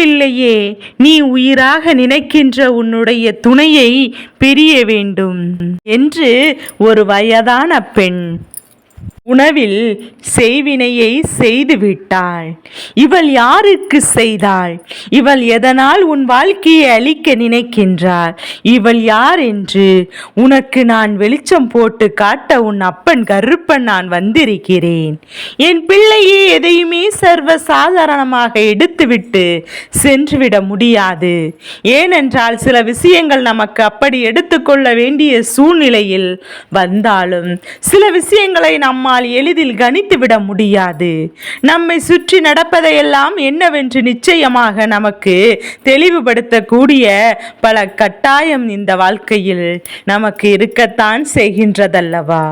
பிள்ளையே நீ உயிராக நினைக்கின்ற உன்னுடைய துணையை பிரிய வேண்டும் என்று ஒரு வயதான பெண் உணவில் செய்வினையை செய்துவிட்டாள். இவள் யாருக்கு செய்தாள்? இவள் எதனால் உன் வாழ்க்கையை அழிக்க நினைக்கின்றாள்? இவள் யார் என்று உனக்கு நான் வெளிச்சம் போட்டு காட்ட உன் அப்பன் கருப்பன் நான் வந்திருக்கிறேன். என் பிள்ளையே எதையுமே சர்வ சாதாரணமாக எடுத்துவிட்டு சென்றுவிட முடியாது. ஏனென்றால் சில விஷயங்கள் நமக்கு அப்படி எடுத்துக்கொள்ள வேண்டிய சூழ்நிலையில் வந்தாலும் சில விஷயங்களை நம்மால் எளிதில் கணித்துவிட முடியாது. நம்மை சுற்றி நடப்பதையெல்லாம் என்னவென்று நிச்சயமாக நமக்கு தெளிவுபடுத்தக்கூடிய பல கட்டாயம் இந்த வாழ்க்கையில் நமக்கு இருக்கத்தான் செய்கின்றதல்லவா?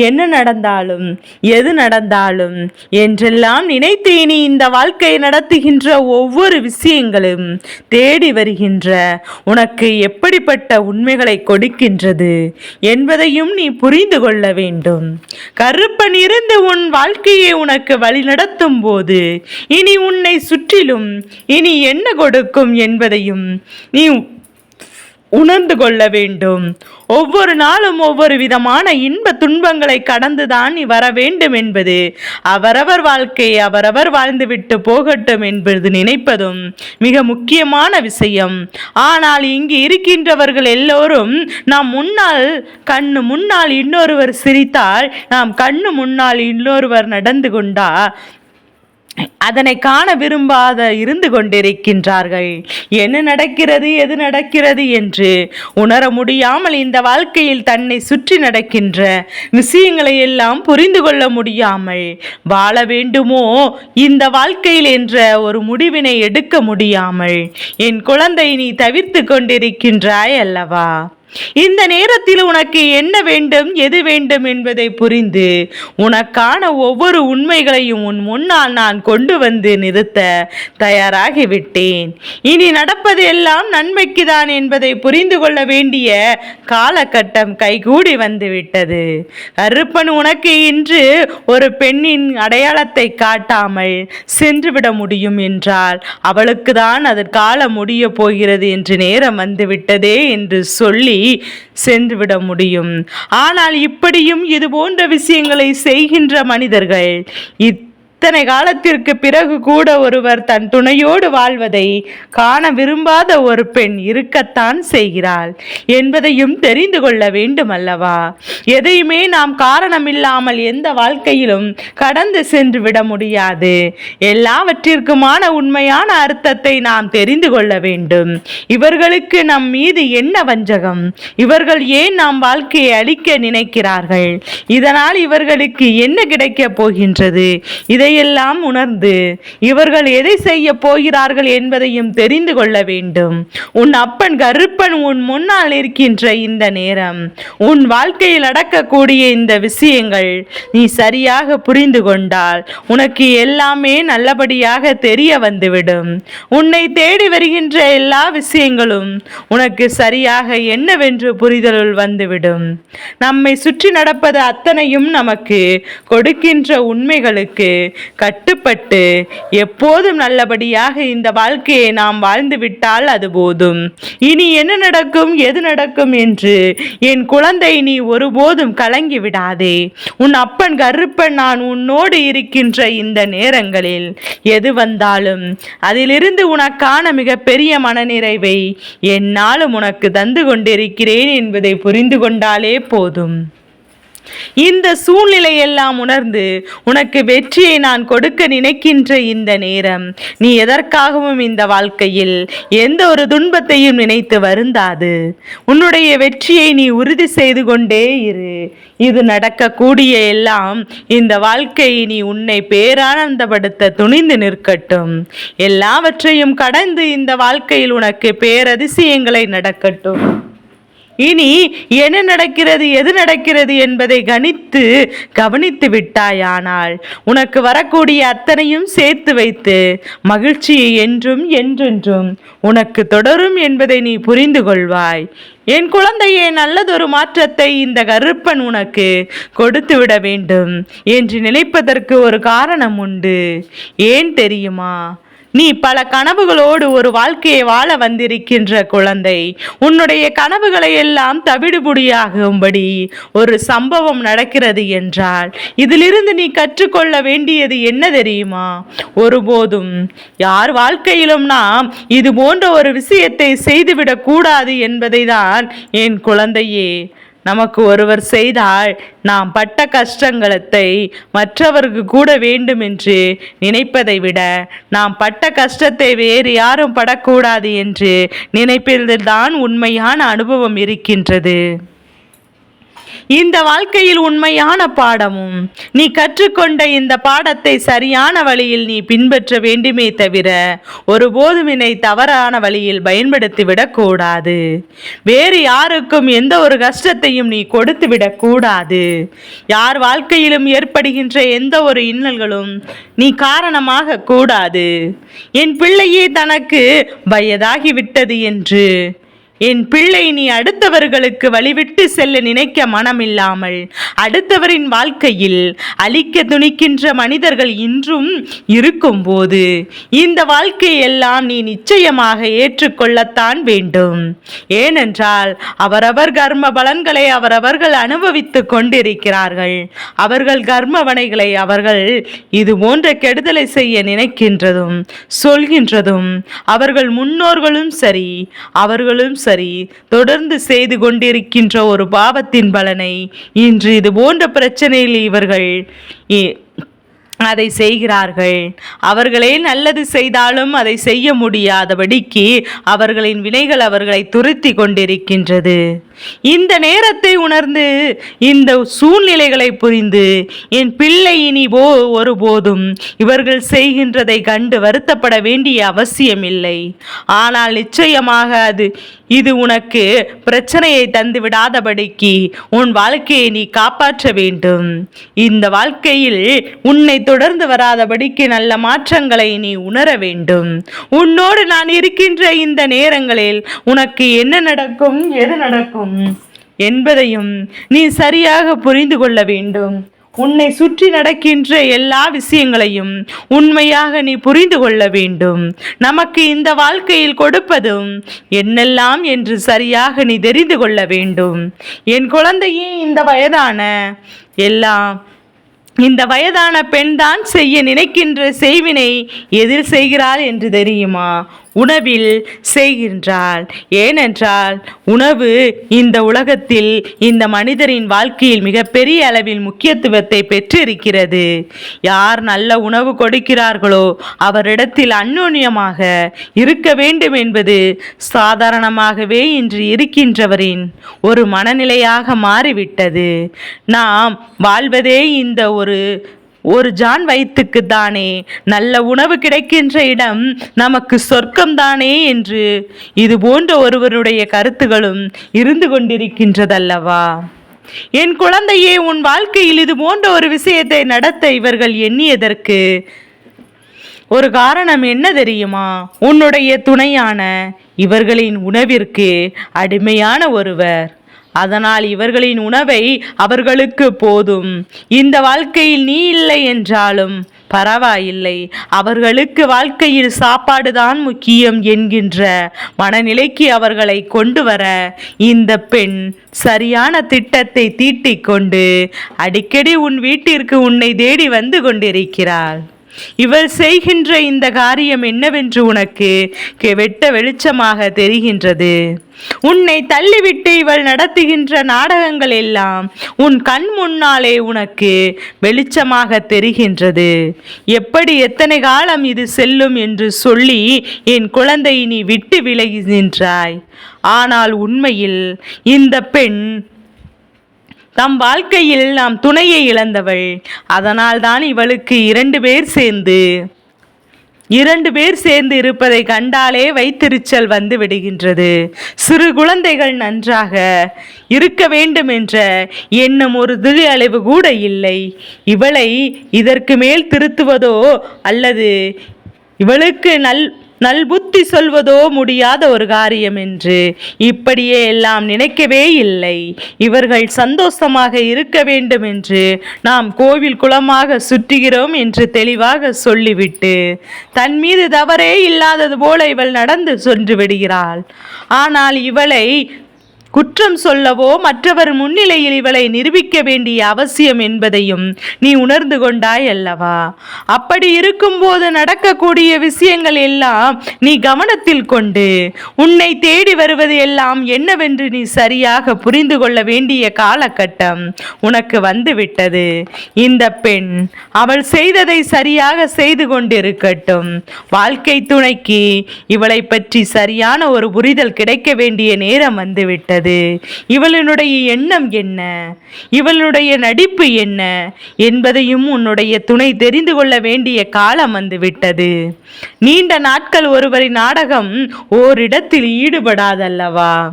என்ன நடந்தாலும் எது நடந்தாலும் என்றெல்லாம் நினைத்து இனி இந்த வாழ்க்கையை நடத்துகின்ற ஒவ்வொரு விஷயங்களும் தேடி வருகின்ற உனக்கு எப்படிப்பட்ட உண்மைகளை கொடுக்கின்றது என்பதையும் நீ புரிந்து கொள்ள வேண்டும். கரு கருப்பன் இருந்து உன் வாழ்க்கையை உனக்கு வழிநடத்தும் போது இனி உன்னை சுற்றிலும் இனி என்ன கொடுக்கும் என்பதையும் நீ உணர்ந்து கொள்ள வேண்டும். ஒவ்வொரு நாளும் ஒவ்வொரு விதமான இன்ப துன்பங்களை கடந்துதான் நீ வர வேண்டும் என்பது அவரவர் வாழ்க்கை அவரவர் வாழ்ந்துவிட்டு போகட்டும் என்பது நினைப்பதும் மிக முக்கியமான விஷயம். ஆனால் இங்கு இருக்கின்றவர்கள் எல்லோரும் நாம் முன்னால் கண்ணு முன்னால் இன்னொருவர் சிரித்தால் நாம் கண்ணு முன்னால் இன்னொருவர் நடந்து கொண்டா அதனை காண விரும்பாத இருந்து கொண்டிருக்கின்றார்கள். என்ன நடக்கிறது எது நடக்கிறது என்று உணர முடியாமல் இந்த வாழ்க்கையில் தன்னை சுற்றி நடக்கின்ற விஷயங்களை எல்லாம் புரிந்து கொள்ள முடியாமல் வாழ வேண்டுமோ? இந்த வாழ்க்கையில் என்ற ஒரு முடிவினை எடுக்க முடியாமல் என் குழந்தை நீ தவிர்த்து கொண்டிருக்கின்றாய் அல்லவா? இந்த நேரத்தில் உனக்கு என்ன வேண்டும் எது வேண்டும் என்பதை புரிந்து உனக்கான ஒவ்வொரு உண்மைகளையும் உன் முன்னால் நான் கொண்டு வந்து நிறுத்த தயாராகிவிட்டேன். இனி நடப்பது எல்லாம் நன்மைக்குதான் என்பதை புரிந்து கொள்ள வேண்டிய காலகட்டம் கைகூடி வந்துவிட்டது. கருப்பன் உனக்கு இன்று ஒரு பெண்ணின் அடையாளத்தை காட்டாமல் சென்றுவிட முடியும் என்றால் அவளுக்கு தான் அதற்கால முடிய போகிறது என்று நேரம் வந்துவிட்டதே என்று சொல்லி சென்றுவிட முடியும். ஆனால் இப்படியும் இது போன்ற விஷயங்களை செய்கின்ற மனிதர்கள் இத்தனை காலத்திற்கு பிறகு கூட ஒருவர் தன் துணையோடு வாழ்வதை காண விரும்பாத ஒரு பெண் இருக்கத்தான் செய்கிறாள் என்பதையும் தெரிந்து கொள்ள வேண்டும் அல்லவா எதையுமே நாம் காரணமில்லாமல் எந்த வாழ்க்கையிலும் கடந்து சென்று விட முடியாது. எல்லாவற்றிற்குமான உண்மையான அர்த்தத்தை நாம் தெரிந்து கொள்ள வேண்டும். இவர்களுக்கு நம் மீது என்ன வஞ்சகம்? இவர்கள் ஏன் நாம் வாழ்க்கையை அழிக்க நினைக்கிறார்கள்? இதனால் இவர்களுக்கு என்ன கிடைக்கப் போகின்றது? இதை இதையெல்லாம் உணர்ந்து இவர்கள் எதை செய்ய போகிறார்கள் என்பதையும் தெரிந்து கொள்ள வேண்டும். உன் அப்பன் கருப்பன் உன் முன்னால் இருக்கின்ற இந்த நேரம் உன் வாழ்க்கையில் நடக்கக்கூடிய இந்த விஷயங்கள் நீ சரியாக புரிந்து கொண்டால் உனக்கு எல்லாமே நல்லபடியாக தெரிய வந்துவிடும். உன்னை தேடி வருகின்ற எல்லா விஷயங்களும் உனக்கு சரியாக என்னவென்று புரிதலுள் வந்துவிடும். நம்மை சுற்றி நடப்பது அத்தனையும் நமக்கு கொடுக்கின்ற உண்மைகளுக்கு கட்டுப்பட்டு எப்போதும் நல்லபடியாக இந்த வாழ்க்கையை நாம் வாழ்ந்து விட்டால் அது போதும். இனி என்ன நடக்கும் எது நடக்கும் என்று என் குழந்தை நீ ஒருபோதும் கலங்கி விடாதே. உன் அப்பன் கருப்பன் நான் உன்னோடு இருக்கின்ற இந்த நேரங்களில் எது வந்தாலும் அதிலிருந்து உனக்கான மிகப்பெரிய மனநிறைவை என்னாலும் உனக்கு தந்து கொண்டிருக்கிறேன் என்பதை புரிந்து கொண்டாலே போதும். இந்த சூழ்நிலையெல்லாம் உணர்ந்து உனக்கு வெற்றியை நான் கொடுக்க நினைக்கின்ற இந்த நேரம் நீ எதற்காகவும் இந்த வாழ்க்கையில் எந்த ஒரு துன்பத்தையும் நினைத்து வருந்தாது. உன்னுடைய வெற்றியை நீ உறுதி செய்து கொண்டே இரு. இது நடக்கக்கூடிய எல்லாம் இந்த வாழ்க்கையை நீ உன்னை பேரானந்தப்படுத்த துணிந்து நிற்கட்டும். எல்லாவற்றையும் கடந்து இந்த வாழ்க்கையில் உனக்கு பேரதிசயங்களை நடக்கட்டும். இனி என்ன நடக்கிறது எது நடக்கிறது என்பதை கணித்து கவனித்து விட்டாயானால் உனக்கு வரக்கூடிய அத்தனையும் சேர்த்து வைத்து மகிழ்ச்சியை என்றும் என்றென்றும் உனக்கு தொடரும் என்பதை நீ புரிந்து கொள்வாய். என் குழந்தையே நல்லதொரு மாற்றத்தை இந்த கருப்பன் உனக்கு கொடுத்து விட வேண்டும் என்று நினைப்பதற்கு ஒரு காரணம் உண்டு. ஏன் தெரியுமா? நீ பல கனவுகளோடு ஒரு வாழ்க்கையை வாழ வந்திருக்கின்ற குழந்தை. உன்னுடைய கனவுகளை எல்லாம் தவிடுபுடியாகும்படி ஒரு சம்பவம் நடக்கிறது என்றால் இதிலிருந்து நீ கற்றுக்கொள்ள வேண்டியது என்ன தெரியுமா? ஒருபோதும் யார் வாழ்க்கையிலும் நாம் இது போன்ற ஒரு விஷயத்தை செய்துவிடக்கூடாது என்பதை தான் என் குழந்தையே. நமக்கு ஒருவர் செய்தால் நாம் பட்ட கஷ்டங்களத்தை மற்றவருக்கு கூட வேண்டும் என்று நினைப்பதை விட நாம் பட்ட கஷ்டத்தை வேறு யாரும் படக்கூடாது என்று நினைப்பதில்தான் உண்மையான அனுபவம் இருக்கின்றது. இந்த வாழ்க்கையில் உண்மையான பாடமும் நீ கற்றுக்கொண்ட இந்த பாடத்தை சரியான வழியில் நீ பின்பற்ற வேண்டுமே தவிர ஒருபோதும் என்னை தவறான வழியில் பயன்படுத்தி விடக்கூடாது வேறு யாருக்கும் எந்த ஒரு கஷ்டத்தையும் நீ கொடுத்து விடக்கூடாது யார் வாழ்க்கையிலும் ஏற்படுகின்ற எந்த ஒரு இன்னல்களும் நீ காரணமாக கூடாது. என் பிள்ளையே தனக்கு வயதாகிவிட்டது என்று என் பிள்ளை நீ அடுத்தவர்களுக்கு வழிவிட்டு செல்ல நினைக்க மனமில்லாமல் அடுத்தவரின் வாழ்க்கையில் அழிக்க துணிக்கின்ற மனிதர்கள் இன்றும் இருக்கும்போது இந்த வாழ்க்கையெல்லாம் நீ நிச்சயமாக ஏற்றுக்கொள்ளத்தான் வேண்டும். ஏனென்றால் அவரவர் கர்ம பலன்களை அவரவர்கள் அனுபவித்து கொண்டிருக்கிறார்கள். அவர்கள் கர்மவனைகளை அவர்கள் இது போன்ற கெடுதலை செய்ய நினைக்கின்றதும் சொல்கின்றதும் அவர்கள் முன்னோர்களும் சரி அவர்களும் சரி. சரி தொடர்ந்து செய்து கொண்டிருக்கின்ற ஒரு பாவத்தின் பலனை இன்று இது போன்ற பிரச்சனையில் இவர்கள் இ- அதை செய்கிறார்கள். அவர்களே நல்லது செய்தாலும் அதை செய்ய முடியாதபடிக்கு அவர்களின் வினைகள் அவர்களை துருத்தி கொண்டிருக்கின்றது. இந்த நேரத்தை உணர்ந்து இந்த சூழ்நிலைகளை புரிந்து என் பிள்ளை இனி போ ஒருபோதும் இவர்கள் செய்கின்றதை கண்டு வருத்தப்பட வேண்டிய அவசியமில்லை. ஆனால் நிச்சயமாக அது இது உனக்கு பிரச்சனையை தந்து விடாதபடிக்கு உன் வாழ்க்கையை நீ காப்பாற்ற வேண்டும். இந்த வாழ்க்கையில் உன்னை தொடர்ந்து வராதபடிக்கு நல்ல மாற்றங்களை நீ உணர வேண்டும். உன்னோடு நான் இருக்கின்ற இந்த நேரங்களில் உனக்கு என்ன நடக்கும் எது நடக்கும்? என்பதையும் நீ சரியாக புரிந்து கொள்ள வேண்டும். உன்னை சுற்றி நடக்கின்ற எல்லா விஷயங்களையும் உண்மையாக நீ புரிந்து கொள்ள வேண்டும். நமக்கு இந்த வாழ்க்கையில் கொடுப்பதும் என்னெல்லாம் என்று சரியாக நீ தெரிந்து கொள்ள வேண்டும். என் குழந்தையே இந்த வயதான எல்லாம் இந்த வயதான பெண்தான் செய்ய நினைக்கின்ற செய்வினை எதில் செய்கிறாள் என்று தெரியுமா? உணவில் செய்கின்றாள். ஏனென்றால் உணவு இந்த உலகத்தில் இந்த மனிதரின் வாழ்க்கையில் மிகப்பெரிய அளவில் முக்கியத்துவத்தை பெற்றிருக்கிறது. யார் நல்ல உணவு கொடுக்கிறார்களோ அவரிடத்தில் அந்நுண்ணியமாக இருக்க வேண்டும் என்பது சாதாரணமாகவே இன்று இருக்கின்றவரின் ஒரு மனநிலையாக மாறிவிட்டது. நாம் வாழ்வதே இந்த ஒரு ஒரு ஜான் வயிற்றுக்கு தானே. நல்ல உணவு கிடைக்கின்ற இடம் நமக்கு சொர்க்கம்தானே என்று இது போன்ற ஒருவருடைய கருத்துகளும் இருந்து கொண்டிருக்கின்றதல்லவா? என் குழந்தையே உன் வாழ்க்கையில் இது போன்ற ஒரு விஷயத்தை நடத்த இவர்கள் எண்ணியதற்கு ஒரு காரணம் என்ன தெரியுமா? உன்னுடைய துணையான இவர்களின் உணவிற்கு அடிமையான ஒருவர். அதனால் இவர்களின் உணவை அவர்களுக்கு போதும். இந்த வாழ்க்கையில் நீ இல்லை என்றாலும் பரவாயில்லை. அவர்களுக்கு வாழ்க்கையில் சாப்பாடுதான் முக்கியம் என்கின்ற மனநிலைக்கு அவர்களை கொண்டு வர இந்த பெண் சரியான திட்டத்தை தீட்டிக்கொண்டு அடிக்கடி உன் வீட்டிற்கு உன்னை தேடி வந்து கொண்டிருக்கிறாள். இவள் செய்கின்ற இந்த காரியம் என்னவென்று உனக்கு கெ- வெட்ட வெளிச்சமாக தெரிகின்றது. உன்னை தள்ளிவிட்டு இவள் நடத்துகின்ற நாடகங்கள் எல்லாம் உன் கண் முன்னாலே உனக்கு வெளிச்சமாக தெரிகின்றது. எப்படி எத்தனை காலம் இது செல்லும் என்று சொல்லி என் குழந்தை நீ விட்டு விலகி நின்றாய். ஆனால் உண்மையில் இந்த பெண் தம் வாழ்க்கையில் நாம் துணையை இழந்தவள். அதனால்தான் இவளுக்கு இரண்டு பேர் சேர்ந்து இரண்டு பேர் சேர்ந்து இருப்பதை கண்டாலே வைத்திருச்சல் வந்து விடுகின்றது. சிறு குழந்தைகள் நன்றாக இருக்க வேண்டும் என்ற எண்ணம் ஒரு திரு அளவு கூட இல்லை. இவளை இதற்கு மேல் திருத்துவதோ அல்லது இவளுக்கு நல் நல்புத்தி சொல்வதோ முடியாத ஒரு காரியம் என்று இப்படியே எல்லாம் நினைக்கவே இல்லை. இவர்கள் சந்தோஷமாக இருக்க வேண்டும் என்று நாம் கோவில் குளமாக சுற்றுகிறோம் என்று தெளிவாக சொல்லிவிட்டு தன் மீது தவறே இல்லாதது போல இவள் நடந்து சென்று விடுகிறாள். ஆனால் இவளை குற்றம் சொல்லவோ மற்றவர் முன்னிலையில் இவளை நிரூபிக்க வேண்டிய அவசியம் என்பதையும் நீ உணர்ந்து கொண்டாய் அல்லவா? அப்படி இருக்கும்போது நடக்கக்கூடிய விஷயங்கள் எல்லாம் நீ கவனத்தில் கொண்டு உன்னை தேடி வருவது எல்லாம் என்னவென்று நீ சரியாக புரிந்து கொள்ள வேண்டிய காலகட்டம் உனக்கு வந்துவிட்டது. இந்த பெண் அவள் செய்ததை சரியாக செய்து கொண்டிருக்கட்டும். வாழ்க்கை துணைக்கு இவளை பற்றி சரியான ஒரு புரிதல் கிடைக்க வேண்டிய நேரம் வந்துவிட்டது. இவளினுடைய எண்ணம் என்ன? இவளுடைய நடிப்பு என்ன? என்பதையும் உன்னுடைய துணை தெரிந்து கொள்ள வேண்டிய காலம் வந்துவிட்டது. நீண்ட நாட்கள் ஒருவரின் நாடகம் ஓரிடத்தில் ஈடுபடாதல்லவா?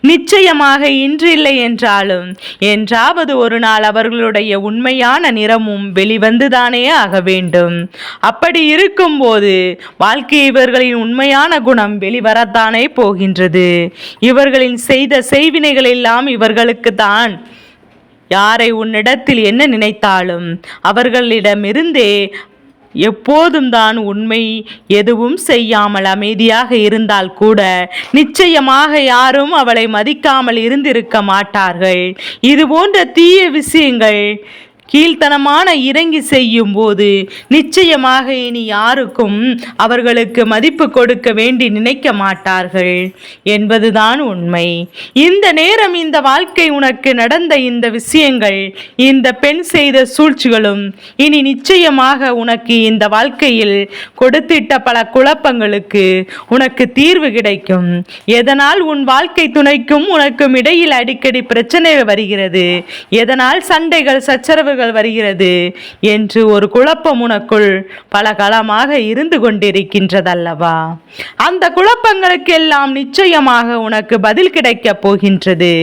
நிச்சயமாக இன்றில்லை என்றாலும் என்றாவது ஒரு நாள் அவர்களுடைய உண்மையான நிறமும் வெளிவந்துதானே ஆக வேண்டும். அப்படி இருக்கும்போது வாழ்க்கை இவர்களின் உண்மையான குணம் வெளிவரத்தானே போகின்றது. இவர்களின் செய்த செய்வினைகள் எல்லாம் இவர்களுக்கு தான் யாரை உன்னிடத்தில் என்ன நினைத்தாலும் அவர்களிடமிருந்தே எப்போதும் தான் உண்மை எதுவும் செய்யாமல் அமைதியாக இருந்தால் கூட நிச்சயமாக யாரும் அவளை மதிக்காமல் இருந்திருக்க மாட்டார்கள். இது போன்ற தீய விஷயங்கள் கீழ்த்தனமான இறங்கி செய்யும் போது நிச்சயமாக இனி யாருக்கும் அவர்களுக்கு மதிப்பு கொடுக்க வேண்டி நினைக்க மாட்டார்கள் என்பதுதான் உண்மை. இந்த நேரம் இந்த வாழ்க்கை உனக்கு நடந்த இந்த விஷயங்கள் இந்த பெண் செய்த சூழ்ச்சிகளும் இனி நிச்சயமாக உனக்கு இந்த வாழ்க்கையில் கொடுத்திட்ட பல குழப்பங்களுக்கு உனக்கு தீர்வு கிடைக்கும். எதனால் உன் வாழ்க்கை துணைக்கும் உனக்கும் இடையில் அடிக்கடி பிரச்சனை வருகிறது? எதனால் சண்டைகள் சச்சரவு சச்சரவுகள் வருகிறது என்று ஒரு குழப்பம் உனக்குள் பல காலமாக இருந்து கொண்டிருக்கின்றதல்லவா? அந்த குழப்பங்களுக்கெல்லாம் நிச்சயமாக உனக்கு பதில் கிடைக்கப் போகின்றது.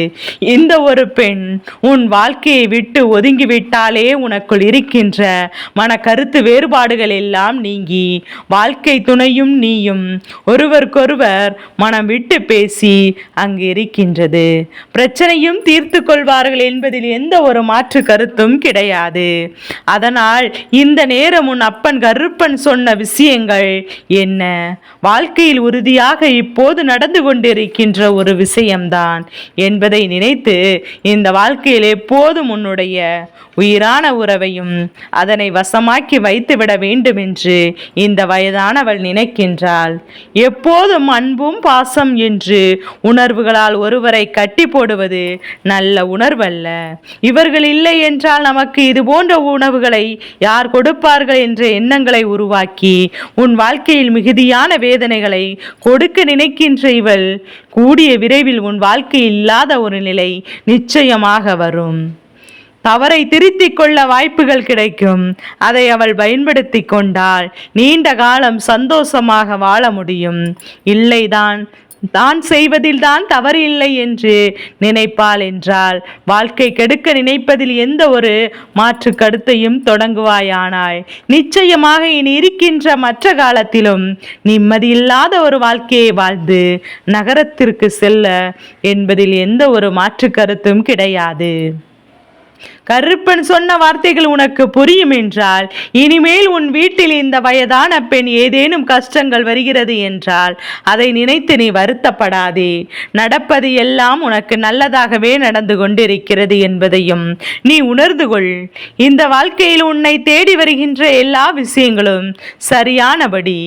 இந்த ஒரு பெண் உன் வாழ்க்கையை விட்டு ஒதுங்கிவிட்டாலே உனக்குள் இருக்கின்ற மன கருத்து வேறுபாடுகள் எல்லாம் நீங்கி வாழ்க்கை துணையும் நீயும் ஒருவருக்கொருவர் மனம் விட்டு பேசி அங்கு இருக்கின்றது. பிரச்சனையும் தீர்த்து கொள்வார்கள் என்பதில் எந்த ஒரு மாற்று கருத்தும் கிடையாது. அதனால் இந்த நேரம் உன் அப்பன் கருப்பன் சொன்ன விஷயங்கள் என்ன? வாழ்க்கையில் உறுதியாக இப்போது நடந்து கொண்டிருக்கின்ற ஒரு விஷயம்தான் என்பதை நினைத்து இந்த வாழ்க்கையில் எப்போதும் உன்னுடைய உயிரான உறவையும் அதனை வசமாக்கி வைத்துவிட வேண்டும் என்று இந்த வயதானவள் நினைக்கின்றாள். எப்போதும் அன்பும் பாசம் என்று உணர்வுகளால் ஒருவரை கட்டி போடுவது நல்ல உணர்வல்ல. இவர்கள் இல்லை என்றால் நமக்கு இது போன்ற உணவுகளை யார் கொடுப்பார்கள் என்ற எண்ணங்களை உருவாக்கி உன் வாழ்க்கையில் மிகுதியான வேதனைகளை கொடுக்க நினைக்கின்ற இவள் கூடிய விரைவில் உன் வாழ்க்கை இல்லாத ஒரு நிலை நிச்சயமாக வரும். தவறை திருத்திக் கொள்ள வாய்ப்புகள் கிடைக்கும். அதை அவள் பயன்படுத்தி கொண்டால் நீண்ட காலம் சந்தோஷமாக வாழ முடியும். இல்லைதான் தான் செய்வதில் தான் தவறு இல்லை என்று நினைப்பாள் என்றால் வாழ்க்கை கெடுக்க நினைப்பதில் எந்த ஒரு மாற்று கருத்தையும் தொடங்குவாயானாய். நிச்சயமாக இனி இருக்கின்ற மற்ற காலத்திலும் நிம்மதியில்லாத ஒரு வாழ்க்கையை வாழ்ந்து நகரத்திற்கு செல்ல என்பதில் எந்த ஒரு மாற்று கருத்தும் கிடையாது. கருப்பன் சொன்ன வார்த்தைகள் உனக்கு புரியும் என்றால் இனிமேல் உன் வீட்டில் இந்த வயதான பெண் ஏதேனும் கஷ்டங்கள் வருகிறது என்றால் அதை நினைத்து நீ வருத்தப்படாதே. நடப்பது எல்லாம் உனக்கு நல்லதாகவே நடந்து கொண்டிருக்கிறது என்பதையும் நீ உணர்ந்து கொள். இந்த வாழ்க்கையில் உன்னை தேடி வருகின்ற எல்லா விஷயங்களும் சரியானபடி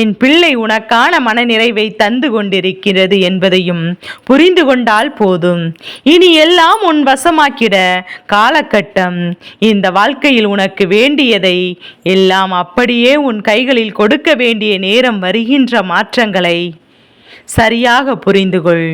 என் பிள்ளை உனக்கான மனநிறைவை தந்து கொண்டிருக்கிறது என்பதையும் புரிந்து கொண்டால் போதும். இனி எல்லாம் உன் வசமாக்கிட கால காலகட்டம் இந்த வாழ்க்கையில் உனக்கு வேண்டியதை எல்லாம் அப்படியே உன் கைகளில் கொடுக்க வேண்டிய நேரம் வருகின்ற மாற்றங்களை சரியாக புரிந்துகொள்.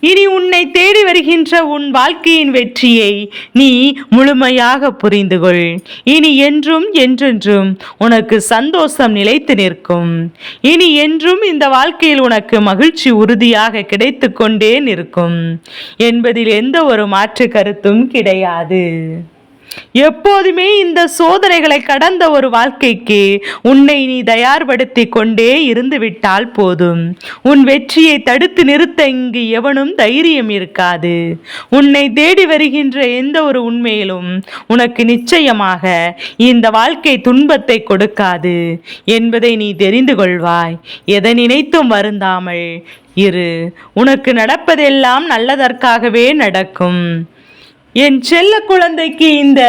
இனி உன்னை தேடி வருகின்ற உன் வாழ்க்கையின் வெற்றியை நீ முழுமையாக புரிந்து கொள் இனி என்றும் என்றென்றும் உனக்கு சந்தோஷம் நிலைத்து நிற்கும். இனி என்றும் இந்த வாழ்க்கையில் உனக்கு மகிழ்ச்சி உறுதியாக கிடைத்து கொண்டே நிற்கும். என்பதில் எந்த ஒரு மாற்று கருத்தும் கிடையாது. எப்போதுமே இந்த சோதனைகளை கடந்த ஒரு வாழ்க்கைக்கு உன்னை நீ தயார்படுத்தி கொண்டே இருந்து விட்டால் போதும். உன் வெற்றியை தடுத்து நிறுத்த இங்கு எவனும் தைரியம் இருக்காது. உன்னை தேடி வருகின்ற எந்த ஒரு உண்மையிலும் உனக்கு நிச்சயமாக இந்த வாழ்க்கை துன்பத்தை கொடுக்காது என்பதை நீ தெரிந்து கொள்வாய். எதை நினைத்தும் வருந்தாமல் இரு. உனக்கு நடப்பதெல்லாம் நல்லதற்காகவே நடக்கும். என் செல்ல குழந்தைக்கு இந்த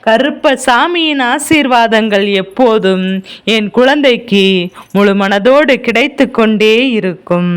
கருப்ப சாமியின் ஆசீர்வாதங்கள் எப்போதும் என் குழந்தைக்கு முழு மனதோடு கிடைத்து கொண்டே இருக்கும்.